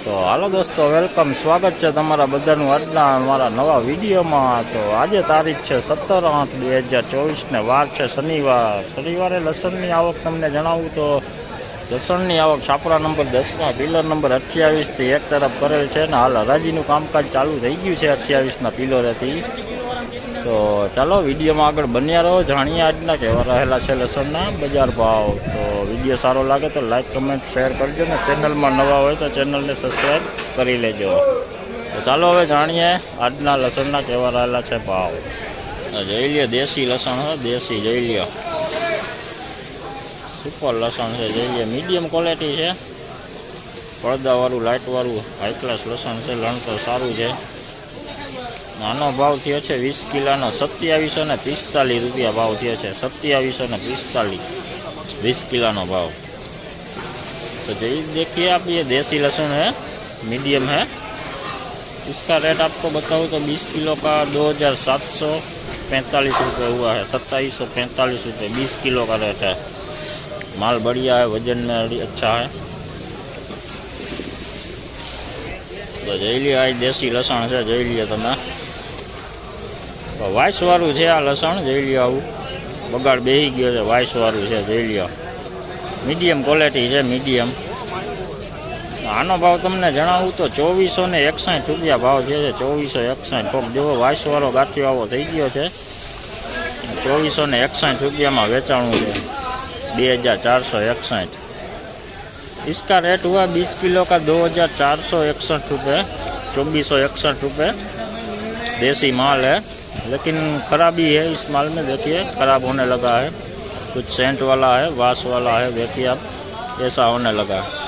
તો હાલો દોસ્તો વેલકમ સ્વાગત છે તમારા બધાનું આજના મારા નવા વિડીયોમાં. તો આજે તારીખ છે સત્તર આઠ બે હજાર ચોવીસને વાર છે શનિવાર. શનિવારે લસણની આવક તમને જણાવું તો લસણની આવક છાપરા નંબર દસમાં પિલર નંબર અઠ્યાવીસથી એક તરફ કરેલ છે ને હાલ હરાજીનું કામકાજ ચાલુ થઈ ગયું છે અઠ્યાવીસના પિલોરેથી તો ચાલો, વિડીયોમાં આગળ બન્યા રહો, જાણીએ આજના કેવા રહેલા છે લસણના બજાર ભાવ. તો વીડિયો સારો લાગે તો લાઇક કમેન્ટ, શેર કરજો ને ચેનલમાં નવા હોય તો ચેનલને સબસ્ક્રાઈબ કરી લેજો. તો ચાલો, હવે જાણીએ આજના લસણના કેવા રહેલા છે ભાવ. જોઈ લ્યો, દેશી લસણ હો, દેશી જોઈ લ્યો. સુપર લસણ છે, જોઈ લ્યો, મીડિયમ ક્વોલિટી છે. પડદાવાળું, લાઇટવાળું હાઈ ક્લાસ લસણ છે, લણતર સારું છે. નાનો ભાવ થયો છે વીસ કિલોનો સત્યાવીસો ને પિસ્તાલીસ રૂપિયા ભાવ થયો છે સત્યાવીસો ને પિસ્તાલીસ વીસ કિલોનો ભાવ तो जो देखिए आप ये देसी लहसुन है मीडियम है इसका रेट आपको बताऊँ तो 20 किलो का दो हज़ार सात सौ पैंतालीस रुपये हुआ है सत्ताईस सौ पैंतालीस रुपये बीस किलो का रेट है माल बढ़िया है वजन में अड़ी- अच्छा है તો જોઈ લ્યો આ દેશી લસણ છે જોઈ લ્યો તમે તો વાઇસવાળું છે આ લસણ જોઈ લ્યો આવું બગાડ બેસી ગયો છે વાઇસવાળું છે જોઈ લ્યો મીડિયમ ક્વોલિટી છે મીડિયમ આનો ભાવ તમને જણાવું તો ચોવીસો ને એકસાઠ રૂપિયા ભાવ છે છે ચોવીસો એકસાઠ કોક જેવો વાઇસવાળો ગાંઠિયો આવો થઈ ગયો છે ચોવીસો ને એકસાઠ રૂપિયામાં વેચાણું છે બે હજાર ચારસો એકસાઠ इसका रेट हुआ बीस किलो का दो हजार चार सौ इकसठ रुपये चौबीस सौ इकसठ रुपये देसी माल है लेकिन खराबी है इस माल में देखिए खराब होने लगा है कुछ सेंट वाला है वास वाला है देखिए आप ऐसा होने लगा है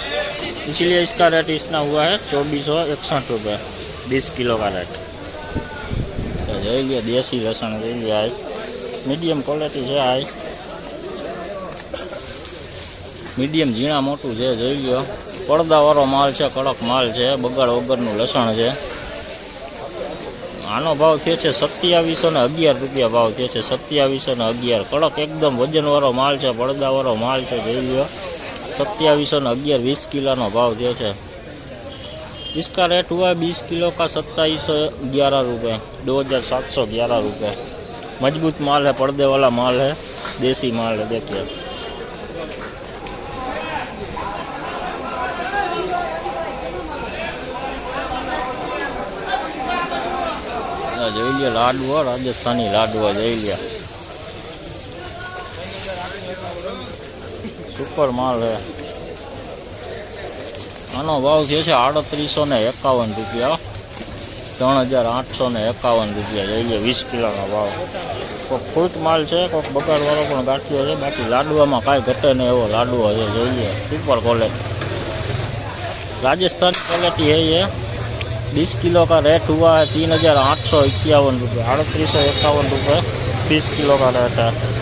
इसलिए इसका रेट इतना हुआ है चौबीस सौ इकसठ रुपये बीस किलो का रेट तो જોઈ લ્યો દેશી લસણ જોઈ લ્યો આ મીડિયમ ક્વોલિટી છે આ મીડિયમ ઝીણા મોટું છે જોઈ લ્યો પડદાવાળો માલ છે કડક માલ છે બગાડ વગરનું લસણ છે આનો ભાવ થયો છે સત્યાવીસો ને અગિયાર રૂપિયા ભાવ થયો છે સત્યાવીસો ને અગિયાર કડક એકદમ વજનવાળો માલ છે પડદાવાળો માલ છે જોઈ લ્યો सत्यावीसो ने अगियार बीस किलो नो भाव दियो है इसका रेट हुआ है बीस किलो का सत्ताईस सौ ग्यारह रुपये दो हज़ार सात सौ ग्यारह रुपये मजबूत माल है पर्दे वाला माल है देसी माल है देखिए જઈ લે લાડવો રાજસ્થાની લાડવા જઈ લે સુપર માલ હે. આનો ભાવ જે છે આડત્રીસો ને એકાવન રૂપિયા. ત્રણ હજાર આઠસો ને એકાવન રૂપિયા, જઈ લે વીસ કિલોનો ભાવ. કોઈક ફૂટ માલ છે કોઈક બગાડવાળો પણ ગાંઠ્યો છે. બાકી લાડવામાં કાંઈ ઘટે નહીં એવો લાડવો છે, જોઈ લે સુપર કોલેટી રાજસ્થાન ક્વોલિટી એ. बीस किलो का रेट हुआ है तीन हज़ार आठ सौ इक्यावन रुपये अड़तीस सौ इक्यावन रुपये बीस किलो का रेट है